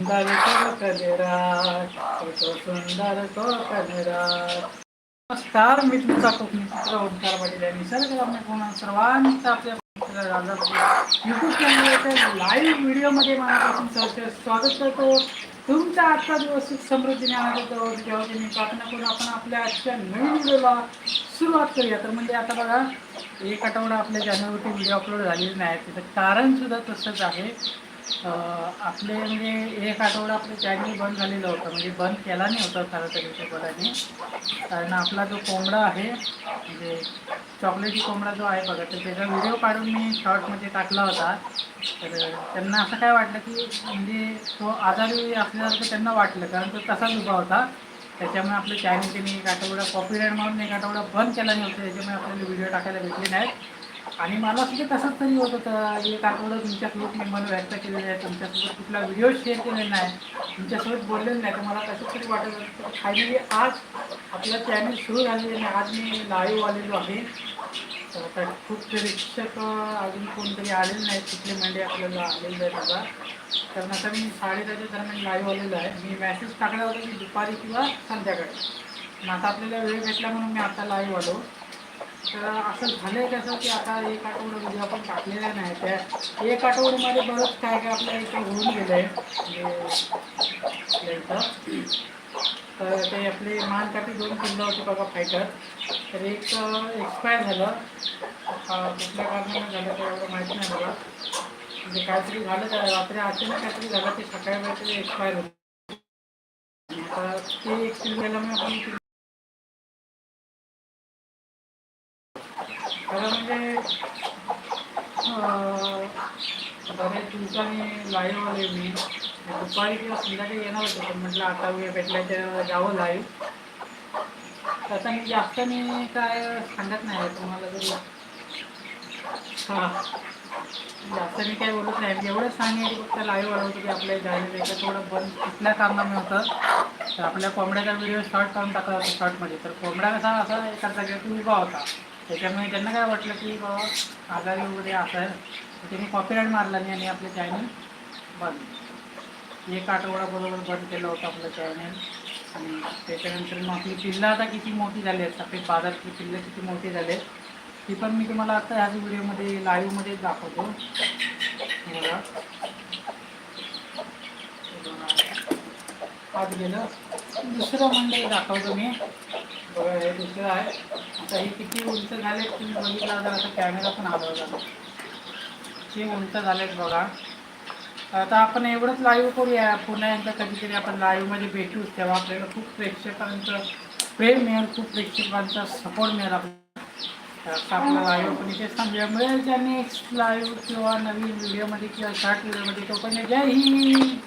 सुंदर कोकणराज तो सुंदर कोकणराज नमस्कार मी तुमचा कोकणी चित्र ओंकार पाटील आहे निसर्ग कोणा सर्वांचा आपल्या मित्र यूट्यूब चॅनलच्या लाईव्ह व्हिडिओमध्ये मनापासून सहर्ष स्वागत करतो तुमचा आजचा दिवस सुख समृद्धीने आनंद देवाची मी प्रार्थना करून आपण आपल्या आजच्या नवीन व्हिडिओला सुरुवात करूया तर म्हणजे आता बघा एक आठवडा आपल्या चॅनलवरती व्हिडिओ अपलोड झालेले नाही त्याचं कारणसुद्धा तसंच आहे आपले म्हणजे एक आठवडा आपलं चॅनल बंद झालेलं होतं. म्हणजे बंद केला नाही होता खरं तर त्या कारण आपला जो कोंबडा आहे म्हणजे चॉकलेटी कोंबडा जो आहे बघा तर त्याचा व्हिडिओ काढून मी शॉर्टमध्ये टाकला होता. तर त्यांना असं काय वाटलं की म्हणजे तो आजारी असल्यासारखं त्यांना वाटलं. कारण तो तसाच उभा होता. त्याच्यामुळे आपलं चॅनल त्यांनी एक आठवडा कॉपीराईट मारून एक आठवडा बंद केला नाही होता. त्याच्यामुळे आपल्याला व्हिडिओ टाकायला भेटले नाहीत. आणि मला सुद्धा तसंच तरी होत होतं. एक आठवडा तुमच्यासोबत मी मन व्यक्त केलेलं आहे. तुमच्यासोबत कुठला व्हिडिओ शेअर केलेला नाही. तुमच्यासोबत बोललेलं नाही. तर मला तसंच तरी वाटत होतं. तर खाली आज आपलं चॅनल सुरू झालेलं आहे. आज मी लाईव्ह आलेलो आहे. तर आता खूप प्रेक्षक अजून कोणतरी आलेले नाहीत. कुठले म्हणजे आपल्याला आलेलं आहे बघा कारण आता मी साडेदहाच्या दरम्यान लाईव्ह आलेलो आहे. मी मेसेज टाकला होता की दुपारी किंवा संध्याकाळी. मग आता आपल्याला वेळ भेटला म्हणून मी आता लाईव्ह आलो. तर असं झालंय कसं की आता एक आठवडा म्हणजे आपण टाकलेला नाही त्या? एक आठवड्यामध्ये बरंच काय काय आपल्या इथे होऊन गेलं आहे म्हणजे इथं तर ते आपले मानकाठी दोन किल्लं होते बघा फायटर तर एक एक्सपायर झालं. कुठल्या कारणाने झालं ते एवढं माहिती नाही मला. म्हणजे काहीतरी झालं तर रात्री अचानक काहीतरी झालं ते सकाळी काहीतरी एक्सपायर होतं. आता ते एक किल्ल्याला मी आपण खरं म्हणजे अं, बऱ्याच दिवसांनी लाईव्ह आले मी. दुपारी किंवा संध्याकाळी येणार होतो पण म्हटलं आता वेळ भेटला तर जावं लाईव्ह तसं मी जास्त मी काय सांगत नाही तुम्हाला तरी. हां. जास्त मी काय बोलत नाही. एवढंच सांगेल फक्त लाईव्ह आलं होतं की आपल्या झालेलं थोडं बंद कुठल्या कारणामुळे होतं. तर आपल्या कोंबड्याचा व्हिडिओ शॉर्ट करून टाकला होता शॉर्टमध्ये तर कोंबडा कसा असा एका तुम्ही उभा होता त्याच्यामुळे त्यांना काय वाटलं की बाबा आजारी वगैरे असं आहे. तर त्यांनी कॉपीराईट मारला नाही आणि आपलं चॅनल बंद. एक आठवडा बरोबर बंद केलं होतं आपलं चॅनल आणि त्याच्यानंतर मग आपली पिल्लं आता किती मोठी झाली आहेत. आपली बाजारातली पिल्लं किती मोठी झाले आहेत. ती पण मी तुम्हाला आता ह्याच व्हिडिओमध्ये लाईव्हमध्ये दाखवतो. हे बघा. आज गेलं. दुसरं म्हणजे दाखवतो मी. बघा हे दुसरं आहे. आता हे किती उंच झाले तुम्ही बघितलं असाल आता कॅमेरा पण आला. होता किती उंच झालेत बघा. आता आपण एवढंच लाईव्ह करूया. पुन्हा एकदा कधीतरी आपण लाईव्हमध्ये भेटूच तेव्हा आपल्याला खूप प्रेक्षकांचं प्रेम मिळेल खूप प्रेक्षकांचा सपोर्ट मिळेल आपल्याला. आपला लाईव्ह पण इथे थांबूया. मिळेल त्या नेक्स्ट लाईव्ह किंवा नवीन व्हिडिओमध्ये किंवा शॉर्ट व्हिडिओमध्ये तोपर्यंत जय हिंद!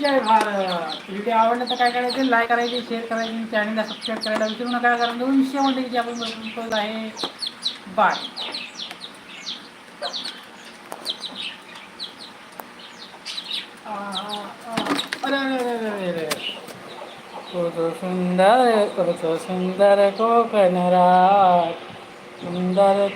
जय भारत व्हिडिओ आवडला तर काय करायचं? लाईक करायचे शेअर करायचे चॅनलला सबस्क्राईब करायला विसरू नका कारण दोन विषय की आपण आहे. बाय अरे अरे अरे सुंदर तो सुंदर कोकण रात सुंदर